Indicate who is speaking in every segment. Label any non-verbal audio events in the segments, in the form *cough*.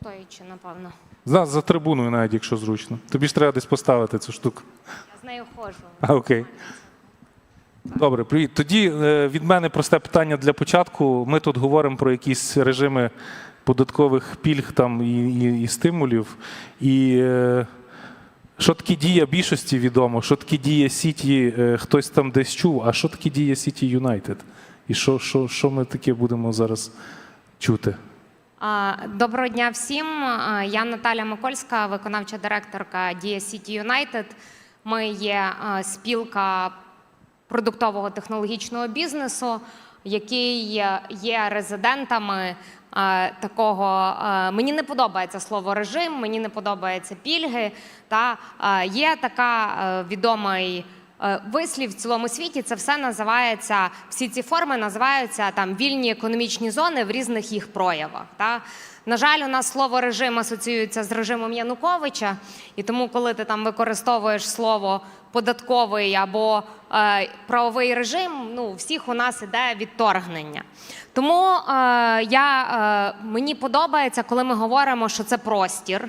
Speaker 1: Стоячи, напевно.
Speaker 2: За, за трибуною, навіть якщо зручно. Тобі ж треба десь поставити цю штуку.
Speaker 1: Я з нею ходжу.
Speaker 2: А, окей. Добре, привіт. Тоді е, від мене просте питання для початку. Ми тут говоримо про якісь режими податкових пільг там, і, і, і стимулів. І е, що таке дія більшості відомо, що таке дія Сіті, е, хтось там десь чув, а що таке дія Сіті Юнайтед? І що, що, що ми таке будемо зараз чути?
Speaker 1: Доброго дня всім. Я Наталя Микольська, виконавча директорка Дія City United. Ми є спілка продуктового технологічного бізнесу, який є- резидентами такого. Мені не подобається слово режим, мені не подобаються пільги. Та є така відомий. Е, Вислів в цілому світі це все називається, всі ці форми називаються там вільні економічні зони в різних їх проявах. Та? На жаль, у нас слово режим асоціюється з режимом Януковича, і тому, коли ти там використовуєш слово податковий або е, правовий режим, ну всіх у нас іде відторгнення. Тому е, я, е, мені подобається, коли ми говоримо, що це простір.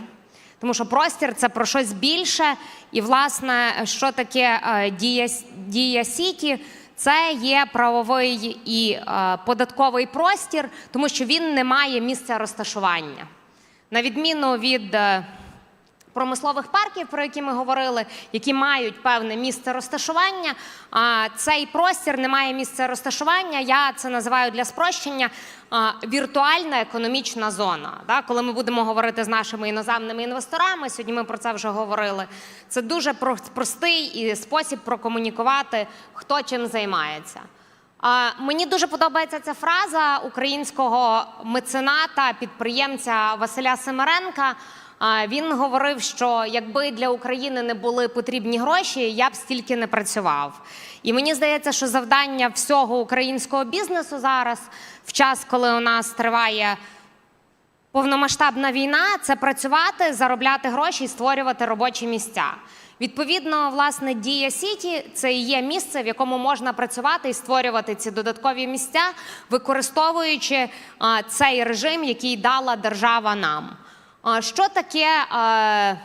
Speaker 1: Тому що простір це про щось більше, і власне, що таке е, дія, дія Сіті? Це є правовий і е, податковий простір, тому що він не має місця розташування. На відміну від е, промислових парків, про які ми говорили, які мають певне місце розташування. А цей простір не має місця розташування. Я це називаю для спрощення віртуальна економічна зона. Коли ми будемо говорити з нашими іноземними інвесторами, сьогодні ми про це вже говорили. Це дуже простий спосіб прокомунікувати, хто чим займається. Мені дуже подобається ця фраза українського мецената, підприємця Василя Семеренка. Він говорив, що якби для України не були потрібні гроші, я б стільки не працював. І мені здається, що завдання всього українського бізнесу зараз, в час, коли у нас триває повномасштабна війна це працювати, заробляти гроші і створювати робочі місця. Відповідно, власне, дія Сіті це і є місце, в якому можна працювати і створювати ці додаткові місця, використовуючи цей режим, який дала держава нам. Що таке е,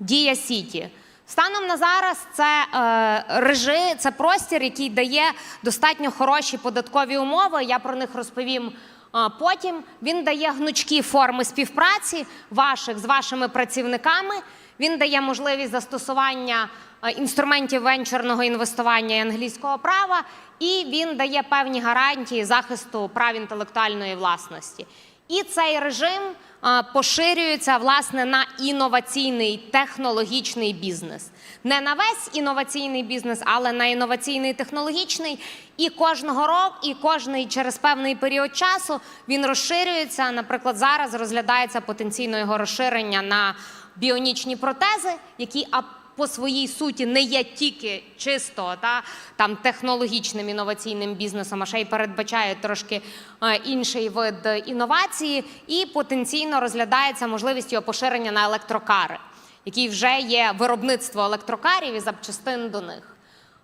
Speaker 1: Дія Сіті. Станом на зараз це е, режи, це простір, який дає достатньо хороші податкові умови. Я про них розповім е, потім. Він дає гнучкі форми співпраці ваших з вашими працівниками. Він дає можливість застосування е, інструментів венчурного інвестування і англійського права, і він дає певні гарантії захисту прав інтелектуальної власності. І цей режим поширюється власне на інноваційний технологічний бізнес. Не на весь інноваційний бізнес, але на інноваційний технологічний. І кожного року, і кожний через певний період часу він розширюється. Наприклад, зараз розглядається потенційно його розширення на біонічні протези, які по своїй суті не є тільки чисто та там технологічним інноваційним бізнесом, а ще й передбачає трошки е, інший вид інновації, і потенційно розглядається можливість його поширення на електрокари, які вже є виробництво електрокарів і запчастин до них.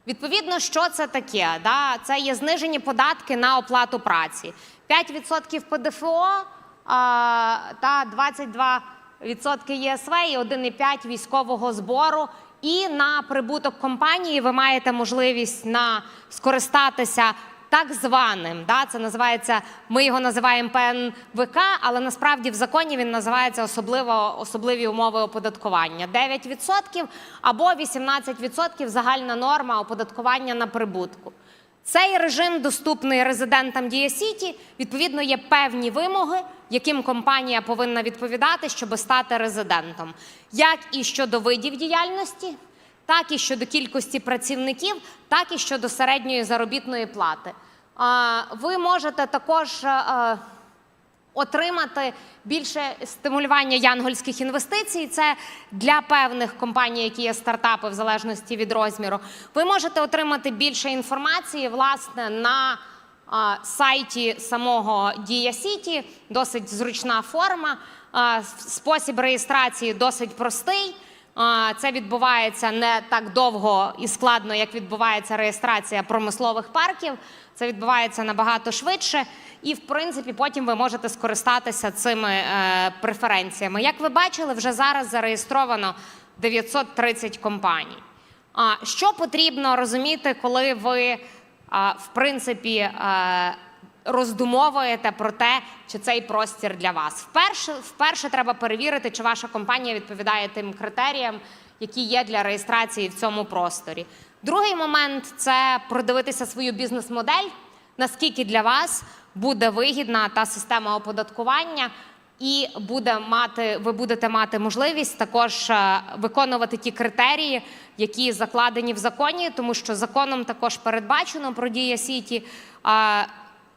Speaker 1: Відповідно, що це таке? Да? Це є знижені податки на оплату праці. 5% ПДФО а, та 22% ЄСВ і 1,5% військового збору. І на прибуток компанії ви маєте можливість на скористатися так званим, да, це називається, ми його називаємо ПНВК, але насправді в законі він називається особливо, особливі умови оподаткування. 9% або 18% загальна норма оподаткування на прибутку. Цей режим доступний резидентам Дія Сіті. Відповідно, є певні вимоги, яким компанія повинна відповідати, щоб стати резидентом, як і щодо видів діяльності, так і щодо кількості працівників, так і щодо середньої заробітної плати. Ви можете також е, отримати більше стимулювання янгольських інвестицій. Це для певних компаній, які є стартапи, в залежності від розміру. Ви можете отримати більше інформації власне на а, сайті самого Дія Сіті. Досить зручна форма. А, Спосіб реєстрації досить простий. Це відбувається не так довго і складно, як відбувається реєстрація промислових парків. Це відбувається набагато швидше, і в принципі потім ви можете скористатися цими е, преференціями. Як ви бачили, вже зараз зареєстровано 930 компаній. А що потрібно розуміти, коли ви в принципі е, роздумовуєте про те, чи цей простір для вас? Вперше, вперше треба перевірити, чи ваша компанія відповідає тим критеріям, які є для реєстрації в цьому просторі. Другий момент це продивитися свою бізнес-модель, наскільки для вас буде вигідна та система оподаткування. І буде мати, ви будете мати можливість також е, виконувати ті критерії, які закладені в законі, тому що законом також передбачено про Дія Сіті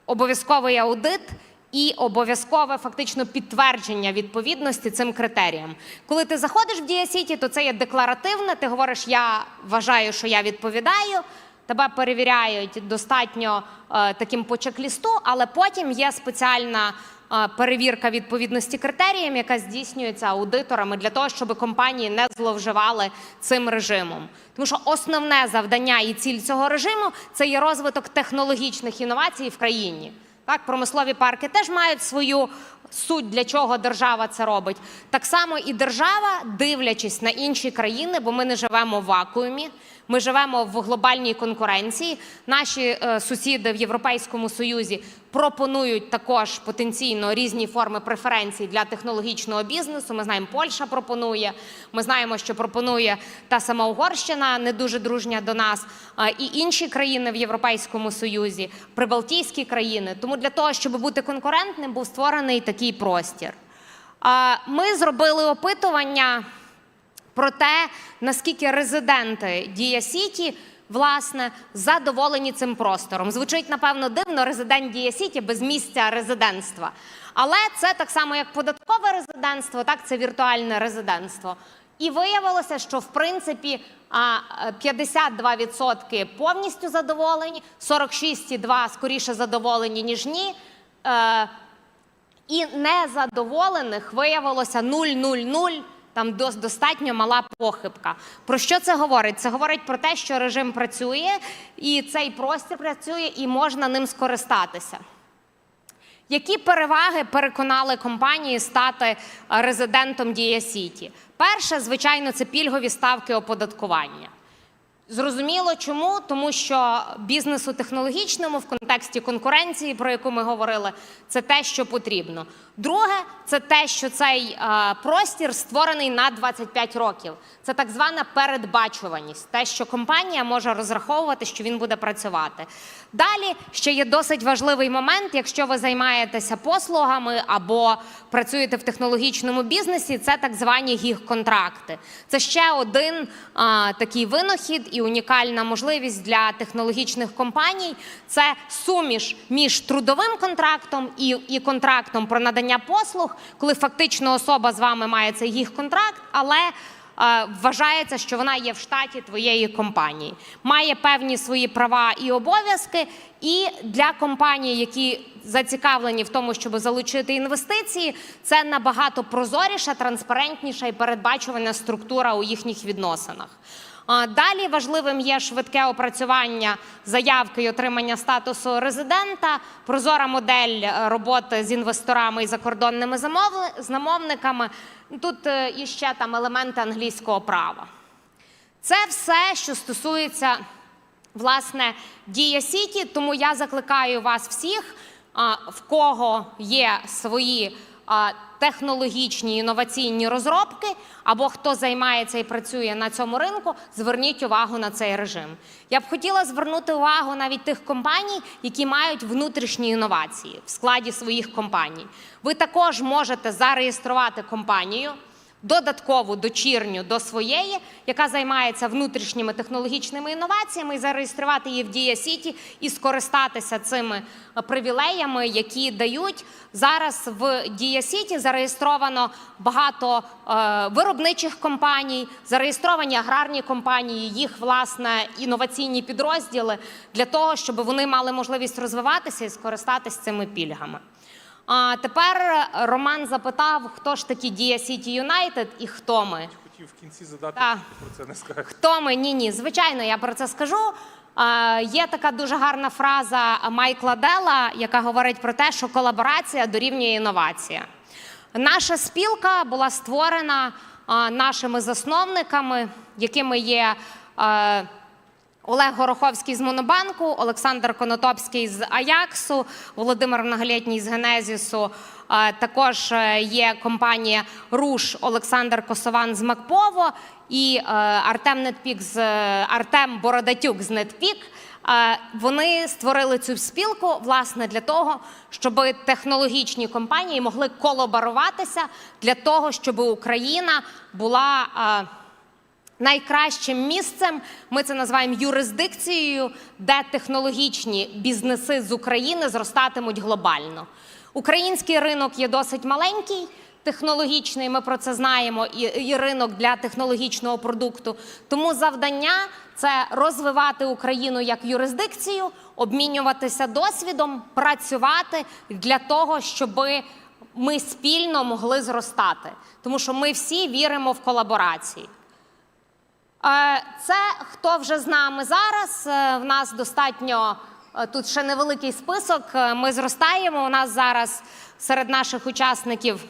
Speaker 1: обов'язковий аудит і обов'язкове фактично підтвердження відповідності цим критеріям. Коли ти заходиш в Дія Сіті, то це є декларативне. Ти говориш, я вважаю, що я відповідаю. Тебе перевіряють достатньо е, таким по чек-лісту, але потім є спеціальна перевірка відповідності критеріям, яка здійснюється аудиторами для того, щоб компанії не зловживали цим режимом. Тому що основне завдання і ціль цього режиму це є розвиток технологічних інновацій в країні. Так, промислові парки теж мають свою суть, для чого держава це робить. Так само і держава, дивлячись на інші країни, бо ми не живемо в вакуумі, ми живемо в глобальній конкуренції. Наші е, сусіди в Європейському Союзі пропонують також потенційно різні форми преференцій для технологічного бізнесу. Ми знаємо, Польща пропонує. Ми знаємо, що пропонує та сама Угорщина, не дуже дружня до нас, і інші країни в Європейському Союзі, прибалтійські країни. Тому для того, щоб бути конкурентним, був створений такий простір. Е, Ми зробили опитування про те, наскільки резиденти Дія Сіті власне задоволені цим простором. Звучить напевно дивно, резидент Дія Сіті без місця резидентства. Але це так само, як податкове резидентство, так це віртуальне резидентство. І виявилося, що в принципі а, е, 52% повністю задоволені, 46,2% скоріше задоволені, ніж ні. Е, і незадоволених виявилося 0,00, там достатньо мала похибка. Про що це говорить? Це говорить про те, що режим працює, і цей простір працює, і можна ним скористатися. Які переваги переконали компанії стати е, резидентом Дія Сіті? Перше, звичайно, це пільгові ставки оподаткування. Зрозуміло, чому? Тому що бізнесу технологічному в контексті конкуренції, про яку ми говорили, це те, що потрібно. Друге, це те, що цей е, простір створений на 25 років. Це так звана передбачуваність, те, що компанія може розраховувати, що він буде працювати. Далі ще є досить важливий момент, якщо ви займаєтеся послугами або працюєте в технологічному бізнесі, це так звані гіг-контракти. Це ще один а, такий винахід і унікальна можливість для технологічних компаній. Це суміш між трудовим контрактом і, і контрактом про надання послуг, коли фактично особа з вами має цей гіг-контракт, але е, Вважається, що вона є в штаті твоєї компанії, має певні свої права і обов'язки. І для компаній, які зацікавлені в тому, щоб залучити інвестиції, це набагато прозоріша, транспарентніша і передбачувана структура у їхніх відносинах. Далі важливим є швидке опрацювання заявки і отримання статусу резидента, прозора модель е, роботи з інвесторами і закордонними замовниками. Тут е, іще там елементи англійського права. Це все, що стосується власне Дія Сіті. Тому я закликаю вас всіх, в кого є свої технологічні інноваційні розробки, або хто займається і працює на цьому ринку, зверніть увагу на цей режим. Я б хотіла звернути увагу навіть тих компаній, які мають внутрішні інновації в складі своїх компаній. Ви також можете зареєструвати компанію додаткову дочірню до своєї, яка займається внутрішніми технологічними інноваціями, і зареєструвати її в Дія Сіті і скористатися цими е, привілеями, які дають зараз в Дія Сіті зареєстровано багато е, виробничих компаній, зареєстровані аграрні компанії, їх власне інноваційні підрозділи для того, щоб вони мали можливість розвиватися і скористатися цими пільгами. А тепер Роман запитав, хто ж такі Дія Сіті Юнайтед і хто ми.
Speaker 2: хотів в кінці задати,
Speaker 1: Так.
Speaker 2: про це не скажеш.
Speaker 1: Хто ми? Ні, ні. Звичайно, я про це скажу. Е, є така дуже гарна фраза Майкла Дела, яка говорить про те, що колаборація дорівнює інновація. Наша спілка була створена е, нашими засновниками, якими є. е, Олег Гороховський з Монобанку, Олександр Конотопський з Аяксу, Володимир Наглєтній з Генезісу. Також е, є компанія Руш Олександр Косован з Макпово і е, Артем Нетпік з е, Артем Бородатюк з Нетпік. Вони створили цю спілку власне для того, щоб технологічні компанії могли колаборуватися для того, щоб Україна була. Найкращим місцем. Ми це називаємо юрисдикцією, де технологічні бізнеси з України зростатимуть глобально. Український ринок є досить маленький. Технологічний, ми про це знаємо, і, і ринок для технологічного продукту. Тому завдання це розвивати Україну як юрисдикцію, обмінюватися досвідом, працювати для того, щоби ми спільно могли зростати. Тому що ми всі віримо в колаборації. Е, Це хто вже з нами зараз. Е, В нас достатньо е, тут ще невеликий список. Ми зростаємо. У нас зараз серед наших учасників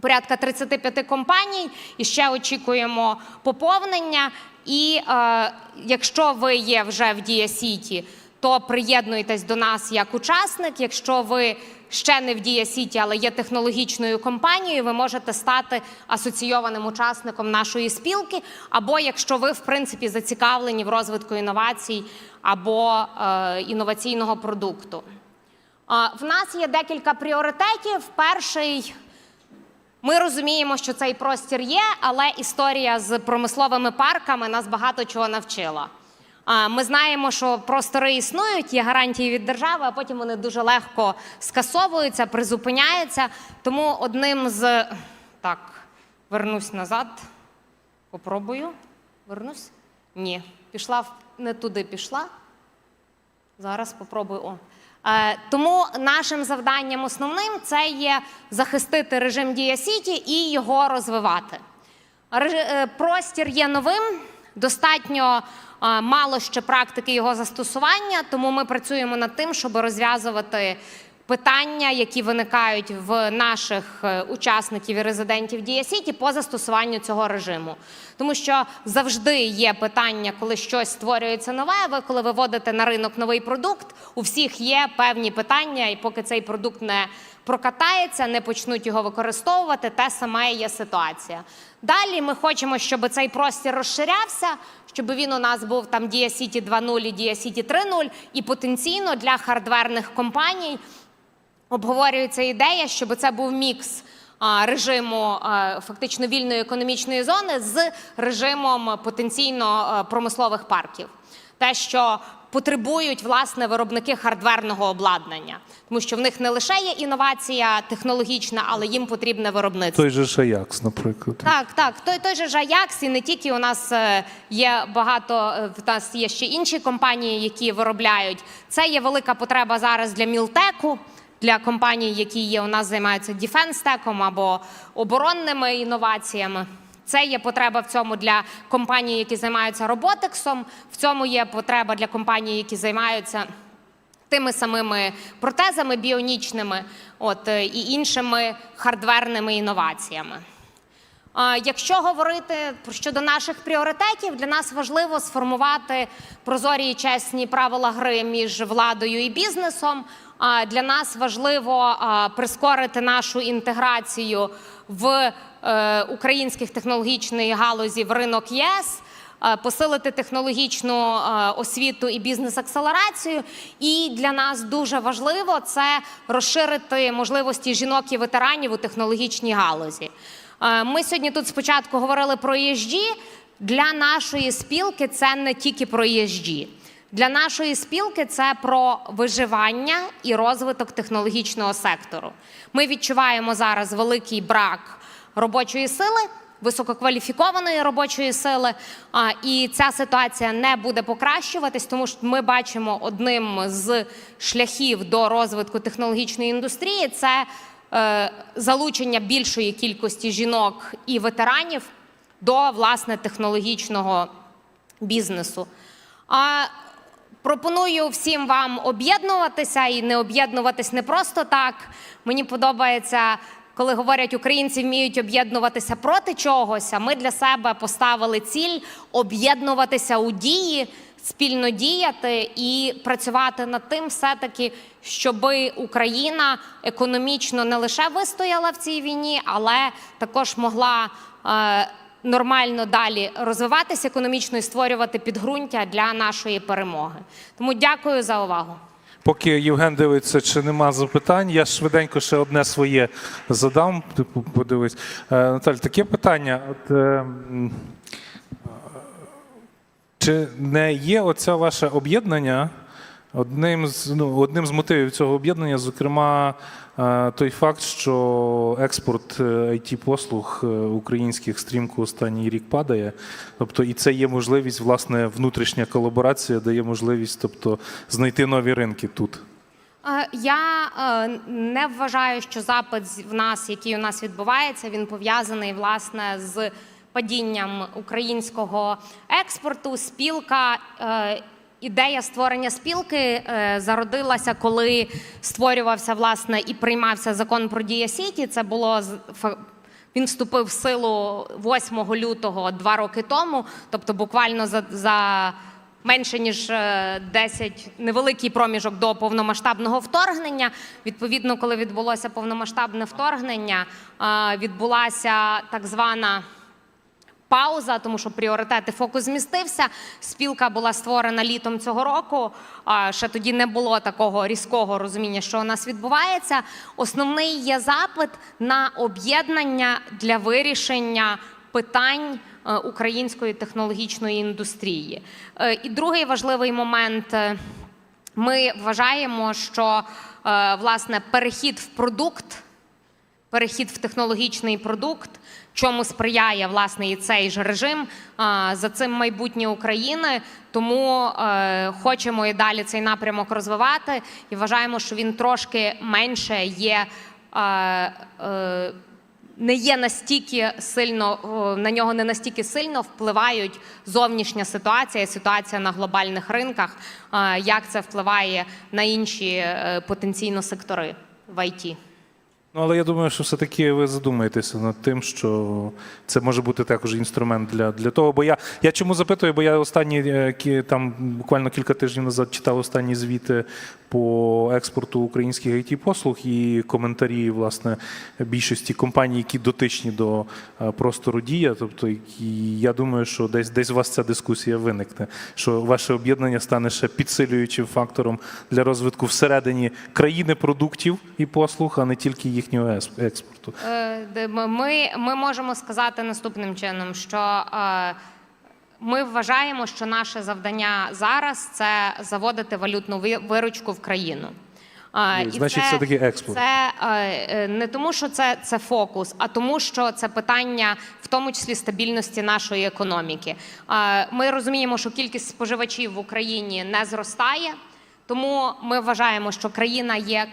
Speaker 1: порядка 35 компаній, і ще очікуємо поповнення. І е, якщо ви є вже в Дія Сіті, то приєднуйтесь до нас як учасник. Якщо ви ще не в Дія Сіті, але є технологічною компанією, ви можете стати асоційованим учасником нашої спілки. Або якщо ви в принципі зацікавлені в розвитку інновацій або е, інноваційного продукту. В нас є декілька пріоритетів. Перший ми розуміємо, що цей простір є, але історія з промисловими парками нас багато чого навчила. Ми знаємо, що простори існують, є гарантії від держави, а потім вони дуже легко скасовуються, призупиняються. Тому одним з так, вернусь назад. Попробую. Вернусь? Ні. Пішла не туди пішла. Зараз попробую. О. Е, тому нашим завданням основним це є захистити режим Дія Сіті і його розвивати. Е, Простір є новим, достатньо мало ще практики його застосування, тому ми працюємо над тим, щоб розв'язувати питання, які виникають в наших е, учасників і резидентів Дія Сіті по застосуванню цього режиму. Тому що завжди є питання, коли щось створюється нове. Ви коли виводите на ринок новий продукт, у всіх є певні питання, і поки цей продукт не прокатається, не почнуть його використовувати, те саме є ситуація. Далі ми хочемо, щоб цей простір розширявся, щоб він у нас був там Дія Сіті 2.0 і Дія Сіті 3.0, і потенційно для хардверних компаній обговорюється ідея, щоб це був мікс режиму фактично вільної економічної зони з режимом потенційно промислових парків. Те, що потребують власне виробники хардверного обладнання, тому що в них не лише є інновація технологічна, але їм потрібне виробництво.
Speaker 2: Той же Шаякс, наприклад.
Speaker 1: Так, так, той, той же ж Аякс, і не тільки у нас е, є багато, е, в нас є ще інші компанії, які виробляють. Це є велика потреба зараз для Мілтеку, для компаній, які є у нас займаються діфенстеком або оборонними інноваціями. Це є потреба в цьому для компаній, які займаються роботиксом. В цьому є потреба для компаній, які займаються тими самими протезами біонічними, от е, і іншими хардверними інноваціями. Якщо говорити щодо наших пріоритетів, для нас важливо сформувати прозорі і чесні правила гри між владою і бізнесом. А, Для нас важливо прискорити нашу інтеграцію в е, українських технологічних галузі в ринок ЄС. е, Посилити технологічну е, освіту і бізнес-акселерацію. І для нас дуже важливо це розширити можливості жінок і ветеранів у технологічній галузі. Ми сьогодні тут спочатку говорили про ESG. Для нашої спілки це не тільки про ESG. Для нашої спілки це про виживання і розвиток технологічного сектору. Ми відчуваємо зараз великий брак робочої сили, висококваліфікованої робочої сили. І ця ситуація не буде покращуватись, тому що ми бачимо одним з шляхів до розвитку технологічної індустрії це е, залучення більшої кількості жінок і ветеранів до власне технологічного бізнесу. А пропоную всім вам об'єднуватися і не об'єднуватись не просто так. Мені подобається, коли говорять, українці вміють об'єднуватися проти чогось. А ми для себе поставили ціль об'єднуватися у дії, спільно діяти і працювати над тим, все-таки, щоб Україна економічно не лише вистояла в цій війні, але також могла. е, нормально далі розвиватися економічно і створювати підґрунтя для нашої перемоги. Тому дякую за увагу.
Speaker 2: Поки Євген дивиться, чи нема запитань, я швиденько ще одне своє задам. Типу, подивись. Е, Наталь, таке питання. От, е, чи не є оце ваше об'єднання одним з, ну, одним з мотивів цього об'єднання, зокрема, той факт, що експорт it послуг е, українських стрімко останній рік падає. Тобто, і це є можливість, власне, внутрішня колаборація дає можливість тобто, знайти нові ринки тут.
Speaker 1: Е, Я е, не вважаю, що запит в нас, який у нас відбувається, він пов'язаний власне з падінням українського експорту. Спілка. Е, Ідея створення спілки е, зародилася, коли створювався власне і приймався закон про Дія Сіті. Це було він вступив в силу 8 лютого два роки тому, тобто буквально за, за менше ніж е, 10 невеликий проміжок до повномасштабного вторгнення. Відповідно, коли відбулося повномасштабне вторгнення, е, відбулася так звана. Пауза, тому що пріоритети фокус змістився. Спілка була створена літом цього року. Ще тоді не було такого різкого розуміння, що у нас відбувається. Основний є запит на об'єднання для вирішення питань е, української технологічної індустрії. Е, І другий важливий момент. е, Ми вважаємо, що власне перехід в продукт перехід в технологічний продукт, чому сприяє власне і цей ж режим. За цим майбутнє України. Тому е, хочемо і далі цей напрямок розвивати і вважаємо, що він трошки менше є. е, е, не є настільки сильно на нього не настільки сильно впливають зовнішня ситуація, ситуація на глобальних ринках, як це впливає на інші потенційно сектори в ІТ.
Speaker 2: Ну, але я думаю, що все-таки ви задумаєтеся над тим, що це може бути також інструмент для, для того. Бо я, я чому запитую, бо я останні е, там буквально кілька тижнів назад читав останні звіти по експорту українських it послуг і коментарі власне більшості компаній, які дотичні до е, простору дія. Тобто, і я думаю, що десь десь у вас ця дискусія виникне, що ваше об'єднання стане ще підсилюючим фактором для розвитку всередині країни продуктів і послуг, а не тільки їхнього експорту.
Speaker 1: Е, ми- Ми, можемо сказати наступним чином, що е, ми вважаємо, що наше завдання зараз це заводити валютну ви- виручку в країну. Е, і
Speaker 2: Значить, це таки експорт.
Speaker 1: Це не тому, що це, це фокус, а тому, що це питання, в тому числі стабільності нашої економіки. Ми розуміємо, що кількість споживачів в Україні не зростає, тому ми вважаємо, що країна є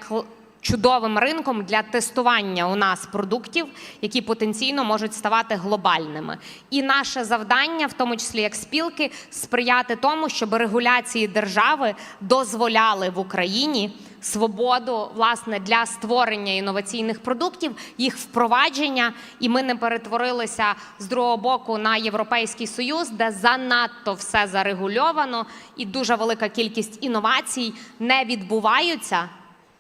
Speaker 1: чудовим ринком для тестування у нас продуктів, які потенційно можуть ставати глобальними. І наше завдання, в тому числі як спілки, сприяти тому, щоб регуляції держави дозволяли в Україні свободу власне для створення інноваційних продуктів, їх впровадження, і ми не перетворилися з другого боку на європейський союз, де занадто все зарегульовано, і дуже велика кількість інновацій не відбуваються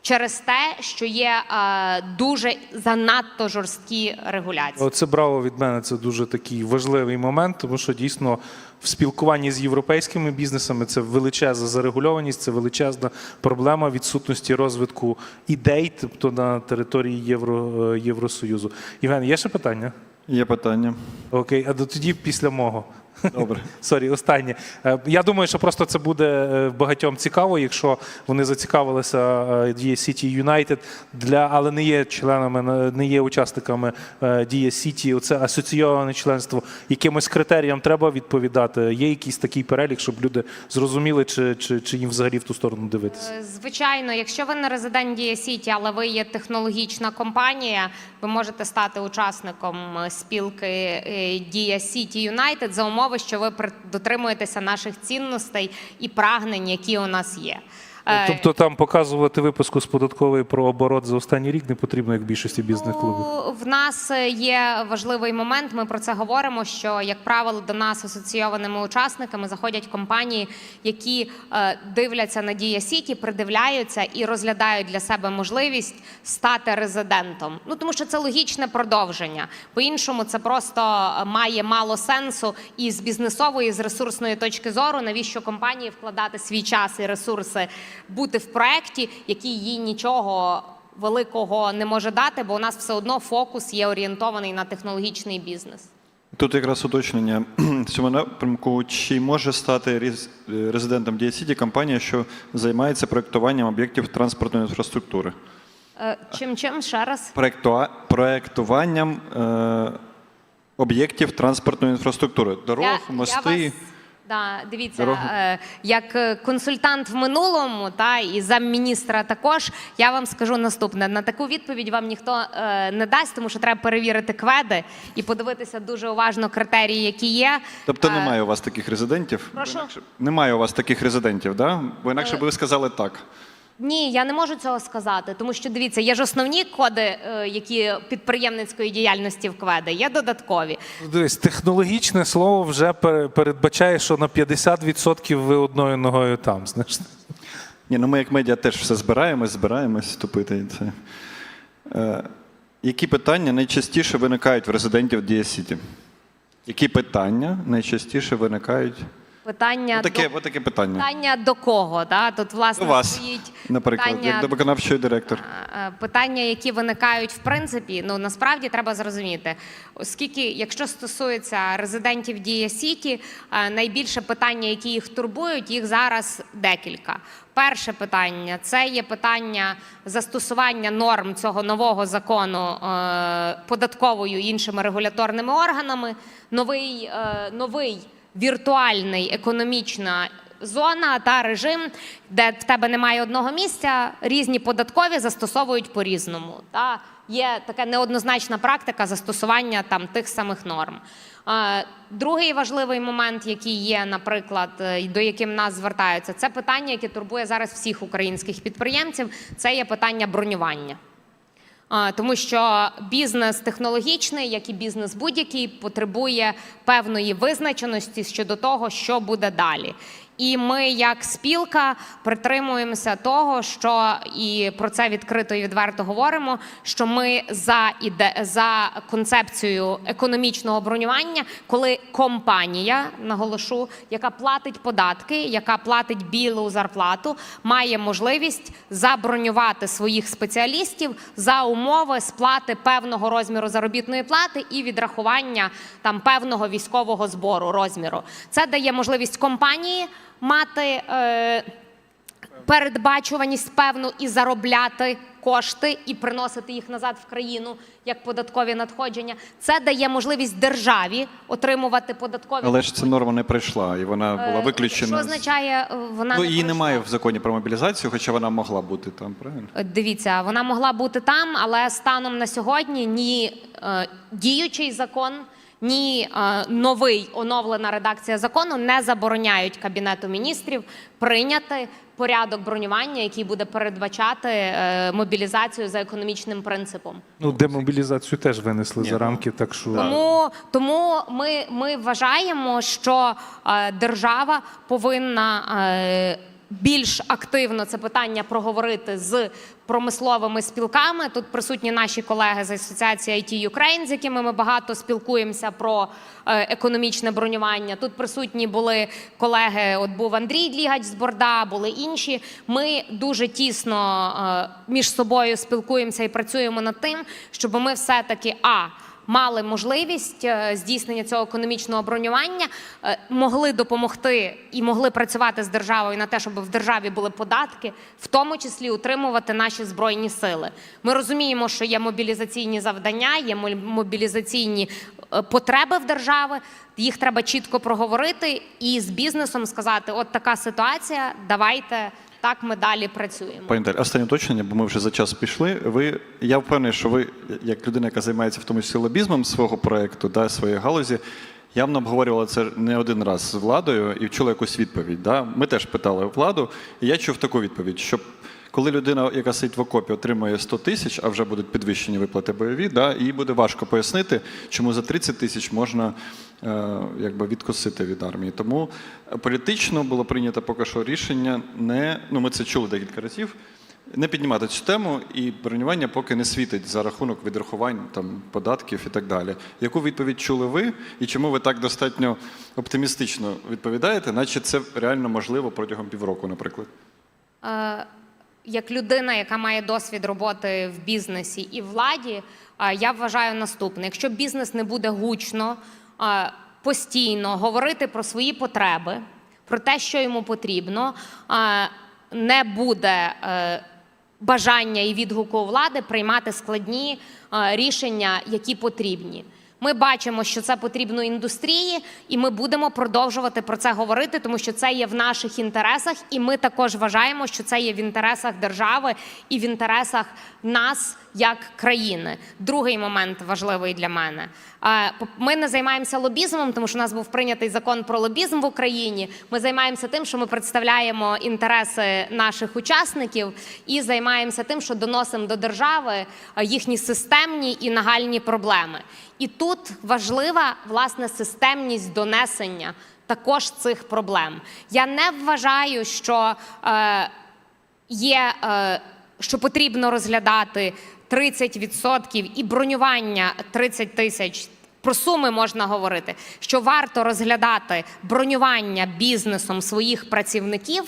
Speaker 1: через те, що є е, дуже занадто жорсткі регуляції.
Speaker 2: Оце браво від мене. Це дуже такий важливий момент, тому що дійсно в спілкуванні з європейськими бізнесами це величезна зарегульованість, це величезна проблема відсутності розвитку ідей, тобто на території Євро, Євросоюзу. Євген, є ще питання?
Speaker 3: Є питання.
Speaker 2: Окей, а до- тоді після мого.
Speaker 3: Добре. *laughs*
Speaker 2: Сорі, останнє. Е, Я думаю, що просто це буде е, багатьом цікаво, якщо вони зацікавилися е, Дія City United, для, але не є членами, не є учасниками Дія City. Це асоційоване членство. Якимось критеріям треба відповідати. Є якийсь такий перелік, щоб люди зрозуміли, чи, чи, чи їм взагалі в ту сторону дивитися.
Speaker 1: Звичайно, якщо ви не резидент Дія Сіті, але ви є технологічна компанія, ви можете стати учасником спілки Дія Сіті Юнайтед за умови, що ви дотримуєтеся наших цінностей і прагнень, які у нас є. Е,
Speaker 2: Тобто там показувати випуску з податкової про оборот за останній рік не потрібно, як більшості бізнес-клубів.
Speaker 1: Ну, В нас є важливий момент. Ми про це говоримо. Що як правило до нас асоційованими учасниками заходять компанії, які е, дивляться на Дія Сіті, придивляються і розглядають для себе можливість стати резидентом. Ну тому що це логічне продовження. По-іншому це просто е, має мало сенсу і з бізнесової, і з ресурсної точки зору, навіщо компанії вкладати свій час і ресурси, бути в проєкті, який їй нічого великого не може дати, бо у нас все одно фокус є орієнтований на технологічний бізнес.
Speaker 3: Тут якраз уточнення в цьому напрямку. Чи може стати резидентом Сіті компанія, що займається проєктуванням об'єктів транспортної інфраструктури?
Speaker 1: Е, Чим чим ще раз?
Speaker 3: Проєктуа- Проєктуванням е, об'єктів транспортної інфраструктури. Дорог, мости.
Speaker 1: вас, да, дивіться, е, як е, консультант в минулому, та і замміністра також, я вам скажу наступне: на таку відповідь вам ніхто е, не дасть, тому що треба перевірити кведи і подивитися дуже уважно критерії, які є.
Speaker 3: Тобто
Speaker 1: Е,
Speaker 3: немає у вас таких резидентів?
Speaker 1: Прошу?
Speaker 3: Бо інакше- Немає у вас таких резидентів, да? бо інакше б ви сказали так.
Speaker 1: Ні, я не можу цього сказати, тому що дивіться, є ж основні коди, е, які підприємницької діяльності в кведи, є додаткові.
Speaker 2: Дивись, технологічне слово вже пере- передбачає, що на 50% ви одною ногою там. Знаєш.
Speaker 3: Ні, ну ми як медіа теж все збираємось, збираємось тупити. і Це. Е, які питання найчастіше виникають в резидентів Дія Сіті? Які питання найчастіше виникають?
Speaker 1: Питання
Speaker 3: Отаке,
Speaker 1: до
Speaker 3: отаке питання.
Speaker 1: питання до кого? Да? Тут власне
Speaker 3: До вас,
Speaker 1: стоїть
Speaker 3: наприклад,
Speaker 1: питання,
Speaker 3: як до виконавчої директор.
Speaker 1: е, питання, які виникають в принципі. Ну насправді треба зрозуміти, оскільки, якщо стосується резидентів Дія Сіті, е, найбільше питання, які їх турбують, їх зараз декілька. Перше питання це є питання застосування норм цього нового закону е, податковою і іншими регуляторними органами. Новий, е, новий віртуальний економічна зона та режим, де в тебе немає одного місця, різні податкові застосовують по-різному. Та є така неоднозначна практика застосування там тих самих норм. Другий важливий момент, який є, наприклад, е, до яким нас звертаються, це питання, яке турбує зараз всіх українських підприємців. Це є питання бронювання. Тому що бізнес технологічний, як і бізнес будь-який, потребує певної визначеності щодо того, що буде далі. І ми, як спілка, притримуємося того, що і про це відкрито і відверто говоримо. Що ми за іде за концепцією економічного бронювання, коли компанія, наголошу, яка платить податки, яка платить білу зарплату, має можливість забронювати своїх спеціалістів за умови сплати певного розміру заробітної плати і відрахування там певного військового збору розміру. Це дає можливість компанії мати. Е, Передбачуваність певну і заробляти кошти і приносити їх назад в країну як податкові надходження. Це дає можливість державі отримувати податкові
Speaker 3: Але ж ця норма не прийшла, і вона була
Speaker 1: Е,
Speaker 3: виключена.
Speaker 1: Що означає е, вона
Speaker 3: ну,
Speaker 1: не
Speaker 3: її
Speaker 1: пройшла?
Speaker 3: немає в законі про мобілізацію, хоча вона могла бути там, правильно?
Speaker 1: Е, Дивіться, вона могла бути там, але станом на сьогодні ні е, діючий закон, ні новий оновлена редакція закону не забороняють кабінету міністрів прийняти порядок бронювання, який буде передбачати е, мобілізацію за економічним принципом.
Speaker 2: Ну, демобілізацію теж винесли за рамки, так що.
Speaker 1: Тому, тому ми, ми вважаємо, що е, держава повинна е, більш активно це питання проговорити з промисловими спілками. Тут присутні наші колеги з асоціації IT Ukraine, з якими ми багато спілкуємося про е, економічне бронювання. Тут присутні були колеги. От був Андрій Длігач з Борда, були інші. Ми дуже тісно е, між собою спілкуємося і працюємо над тим, щоб ми все таки а мали можливість е, здійснення цього економічного бронювання, е, могли допомогти і могли працювати з державою на те, щоб в державі були податки, в тому числі утримувати наші збройні сили. Ми розуміємо, що є мобілізаційні завдання, є мобілізаційні е, потреби в держави. Їх треба чітко проговорити і з бізнесом сказати: от така ситуація, давайте так ми далі працюємо.
Speaker 3: Пані Наталі, останнє уточнення, бо ми вже за час пішли. Ви, я впевнений, що ви, як людина, яка займається в тому числі лобізмом свого проєкту, да, своєї галузі, явно обговорювала це не один раз з владою і чула якусь відповідь. Да? Ми теж питали владу, і я чув таку відповідь, що коли людина, яка сидить в окопі, отримує 100 тисяч, а вже будуть підвищені виплати бойові, да, їй буде важко пояснити, чому за 30 тисяч можна е, якби відкосити від армії. Тому е, політично було прийнято поки що рішення не ну ми це чули декілька разів. Не піднімати цю тему і бронювання поки не світить за рахунок відрахувань там податків і так далі. Яку відповідь чули ви, і чому ви так достатньо оптимістично відповідаєте, наче це реально можливо протягом півроку, наприклад?
Speaker 1: Як людина, яка має досвід роботи в бізнесі і владі, е, я вважаю наступне: якщо бізнес не буде гучно, е, постійно говорити про свої потреби, про те, що йому потрібно, е, не буде бажання і відгуку влади приймати складні рішення, які потрібні. Ми бачимо, що це потрібно індустрії, і ми будемо продовжувати про це говорити, тому що це є в наших інтересах, і ми також вважаємо, що це є в інтересах держави і в інтересах нас як країни. Другий момент важливий для мене. Е, Ми не займаємося лобізмом, тому що у нас був прийнятий закон про лобізм в Україні. Ми займаємося тим, що ми представляємо інтереси наших учасників і займаємося тим, що доносимо до держави е, їхні системні і нагальні проблеми. І тут важлива власне системність донесення також цих проблем. Я не вважаю, що е, є, е, що потрібно розглядати 30% і бронювання 30 тисяч. Про суми можна говорити, що варто розглядати бронювання бізнесом своїх працівників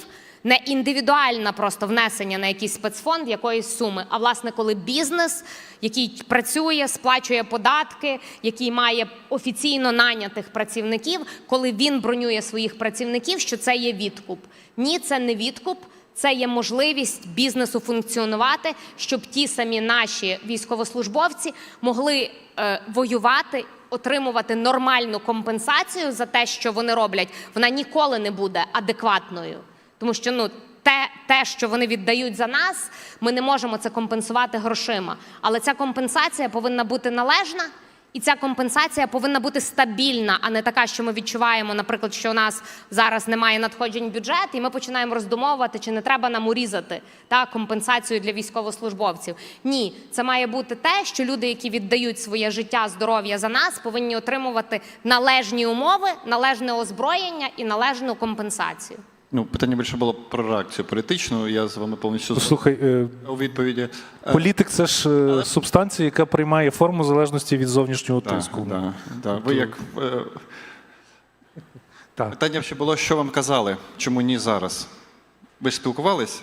Speaker 1: не індивідуальне просто внесення на якийсь спецфонд якоїсь суми, а власне, коли бізнес, який працює, сплачує податки, який має офіційно нанятих працівників, коли він бронює своїх працівників, що це є відкуп. Ні, це не відкуп. Це є можливість бізнесу функціонувати, щоб ті самі наші військовослужбовці могли е, воювати, отримувати нормальну компенсацію за те, що вони роблять. Вона ніколи не буде адекватною, тому що ну. Те, те, що вони віддають за нас, ми не можемо це компенсувати грошима. Але ця компенсація повинна бути належна, і ця компенсація повинна бути стабільна, а не така, що ми відчуваємо, наприклад, що у нас зараз немає надходжень в бюджет, і ми починаємо роздумовувати, чи не треба нам урізати та компенсацію для військовослужбовців. Ні, це має бути те, що люди, які віддають своє життя, здоров'я за нас, повинні отримувати належні умови, належне озброєння і належну компенсацію.
Speaker 3: Ну, питання більше було про реакцію політичну. Я з вами повністю
Speaker 2: Слухай, е,
Speaker 3: у відповіді. Е,
Speaker 2: політик це ж е, субстанція, яка приймає форму залежності від зовнішнього
Speaker 3: да,
Speaker 2: тиску.
Speaker 3: да, да. Ви як е,
Speaker 2: Так.
Speaker 3: питання ще було, що вам казали, чому ні зараз? Ви ж спілкувались?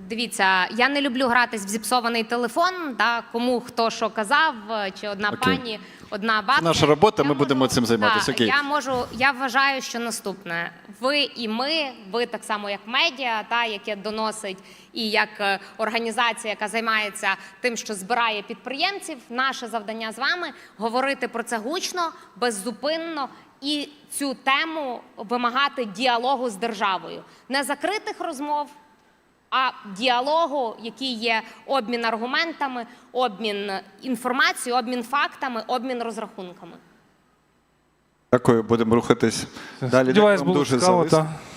Speaker 1: Дивіться, я не люблю гратись в зіпсований телефон. Да, кому хто що казав, чи одна
Speaker 3: Окей.
Speaker 1: пані, одна бабка.
Speaker 3: наша робота,
Speaker 1: Я
Speaker 3: ми будемо цим займатися, окей.
Speaker 1: Я можу, я вважаю, що наступне. Ви і ми, ви так само як медіа, та яке доносить, і як е, організація, яка займається тим, що збирає підприємців. Наше завдання з вами говорити про це гучно, беззупинно. І цю тему вимагати діалогу з державою, не закритих розмов, а діалогу, який є обмін аргументами, обмін інформацією, обмін фактами, обмін розрахунками.
Speaker 3: Дякую, будемо рухатись далі. Дякую вам дуже
Speaker 2: цікаво.
Speaker 3: за
Speaker 2: Та.
Speaker 3: виступ.